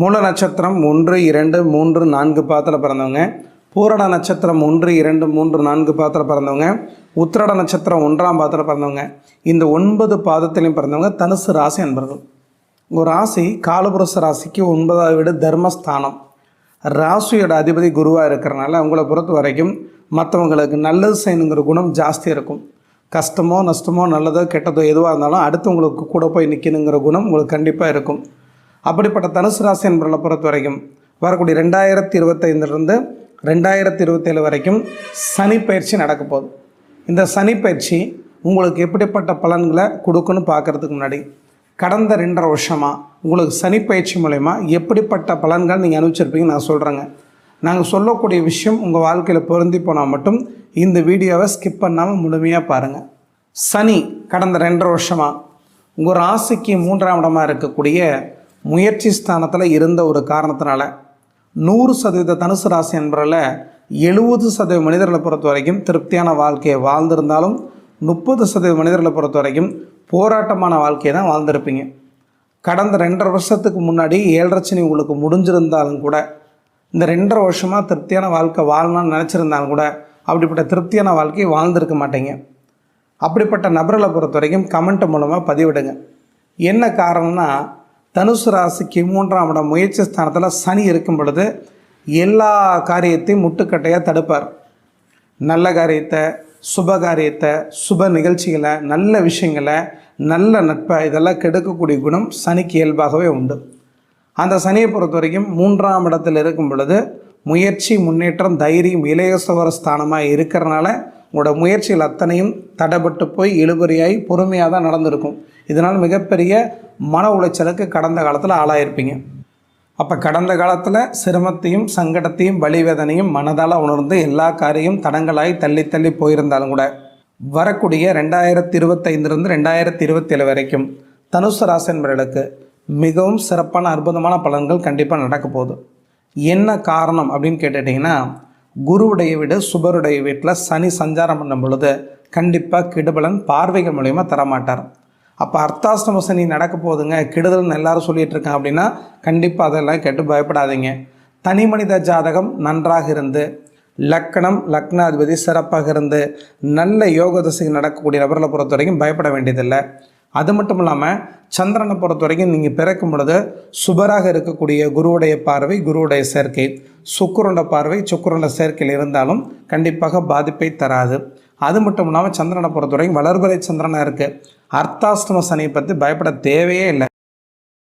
மூல நட்சத்திரம் ஒன்று இரண்டு மூன்று நான்கு பாதத்தில் பிறந்தவங்க. பூரட நட்சத்திரம் ஒன்று இரண்டு மூன்று நான்கு பாத்திர பிறந்தவங்க. உத்திரட நட்சத்திரம் ஒன்றாம் பாதத்தில் பிறந்தவங்க. இந்த ஒன்பது பாதத்திலையும் பிறந்தவங்க தனுசு ராசி அன்பர்கள். ஒரு ராசி காலபுருஷ ராசிக்கு ஒன்பதாவது வீடு தர்மஸ்தானம். ராசியோட அதிபதி குருவாக இருக்கிறனால அவங்கள பொறுத்த வரைக்கும் மற்றவங்களுக்கு நல்லது செய்யணுங்கிற குணம் ஜாஸ்தி இருக்கும். கஷ்டமோ நஷ்டமோ நல்லதோ கெட்டதோ எதுவாக இருந்தாலும் அடுத்தவங்களுக்கு கூட போய் நிற்கணுங்கிற குணம் உங்களுக்கு கண்டிப்பாக இருக்கும். அப்படிப்பட்ட தனுசு ராசி என்பவர்களை பொறுத்த வரைக்கும் வரக்கூடிய ரெண்டாயிரத்தி இருபத்தைந்துலேருந்து ரெண்டாயிரத்தி இருபத்தேழு வரைக்கும் சனி பயிற்சி நடக்க போகுது. இந்த சனி பயிற்சி உங்களுக்கு எப்படிப்பட்ட பலன்களை கொடுக்குன்னு பார்க்குறதுக்கு முன்னாடி கடந்த ரெண்டரை வருஷமாக உங்களுக்கு சனி பயிற்சி மூலயமா எப்படிப்பட்ட பலன்கள் நீங்கள் அனுப்பிச்சிருப்பீங்க நான் சொல்கிறேங்க நாங்கள் சொல்லக்கூடிய விஷயம் உங்கள் வாழ்க்கையில் பொருந்தி போனால் மட்டும் இந்த வீடியோவை ஸ்கிப் பண்ணாமல் முழுமையாக பாருங்கள் சனி கடந்த ரெண்டரை வருஷமாக உங்கள் ராசிக்கு மூன்றாம் இடமாக இருக்கக்கூடிய முயற்சி ஸ்தானத்தில் இருந்த ஒரு காரணத்தினால நூறு சதவீத தனுசு ராசி என்பதில் எழுபது சதவீத மனிதர்களை பொறுத்த வரைக்கும் திருப்தியான வாழ்க்கையை வாழ்ந்திருந்தாலும் முப்பது சதவீத மனிதர்களை பொறுத்த வரைக்கும் போராட்டமான வாழ்க்கையை தான் வாழ்ந்திருப்பீங்க. கடந்த ரெண்டரை வருஷத்துக்கு முன்னாடி ஏழரட்சணி உங்களுக்கு முடிஞ்சிருந்தாலும் கூட இந்த ரெண்டரை வருஷமாக திருப்தியான வாழ்க்கை வாழணும்னு நினச்சிருந்தாலும் கூட அப்படிப்பட்ட திருப்தியான வாழ்க்கையை வாழ்ந்திருக்க மாட்டீங்க. அப்படிப்பட்ட நபர்களை பொறுத்த வரைக்கும் கமெண்ட் மூலமாக பதிவிடுங்க. என்ன காரணம்னா தனுசு ராசிக்கு மூன்றாம் இடம் முயற்சி ஸ்தானத்தில் சனி இருக்கும் பொழுது எல்லா காரியத்தையும் முட்டுக்கட்டையாக தடுப்பார். நல்ல காரியத்தை சுப காரியத்தை சுப நிகழ்ச்சிகளை நல்ல விஷயங்களை நல்ல நட்பை இதெல்லாம் கெடுக்கக்கூடிய குணம் சனிக்கு இயல்பாகவே உண்டு. அந்த சனியை பொறுத்த வரைக்கும் மூன்றாம் இடத்தில் இருக்கும் பொழுது முயற்சி முன்னேற்றம் தைரியம் இளையசுவர ஸ்தானமாக இருக்கிறனால உங்களோட முயற்சிகள் அத்தனையும் தடைபட்டு போய் இழுபறியாகி பொறுமையாக தான் நடந்திருக்கும். இதனால் மிகப்பெரிய மன உளைச்சலுக்கு கடந்த காலத்தில் ஆளாயிருப்பீங்க. அப்போ கடந்த காலத்தில் சிரமத்தையும் சங்கடத்தையும் வலிவேதனையும் மனதால் உணர்ந்து எல்லா காரியம் தடங்களாய் தள்ளி தள்ளி போயிருந்தாலும் கூட வரக்கூடிய ரெண்டாயிரத்தி இருபத்தைந்துலேருந்து ரெண்டாயிரத்தி இருபத்தேழு வரைக்கும் தனுசு ராசன்பர்களுக்கு மிகவும் சிறப்பான அற்புதமான பலன்கள் கண்டிப்பாக நடக்க போகுது. என்ன காரணம் அப்படின்னு கேட்டுட்டிங்கன்னா குருவுடைய வீடு சுபருடைய வீட்டில் சனி சஞ்சாரம் பண்ணும் பொழுது கண்டிப்பாக கெடுபலன் பார்வைகள் மூலயமா தரமாட்டார். அப்போ அர்த்தாஷ்டம சனி நடக்க போகுதுங்க. கெடுதல்னு எல்லாரும் சொல்லிட்டு இருக்காங்க அப்படின்னா கண்டிப்பாக அதெல்லாம் கேட்டு பயப்படாதீங்க. தனி மனித ஜாதகம் நன்றாக இருந்து லக்கணம் லக்னாதிபதி சிறப்பாக இருந்து நல்ல யோக தசை நடக்கக்கூடிய நபர்களை பொறுத்த வரைக்கும் பயப்பட வேண்டியதில்லை. அது மட்டும் இல்லாமல் சந்திரனை பொறுத்த வரைக்கும் நீங்கள் பிறக்கும் பொழுது சுபராக இருக்கக்கூடிய குருவுடைய பார்வை குருவுடைய சேர்க்கை. சுக்குருண்ட பார்வை சுக்குருண்ட சேர்க்கையில் இருந்தாலும் கண்டிப்பாக பாதிப்பை தராது. அது மட்டும் இல்லாமல் சந்திரனை பொறுத்த வரைக்கும் வளர்பறை சந்திரனாக இருக்குது அர்த்தாஷ்டம சனி பற்றி பயப்பட தேவையே இல்லை.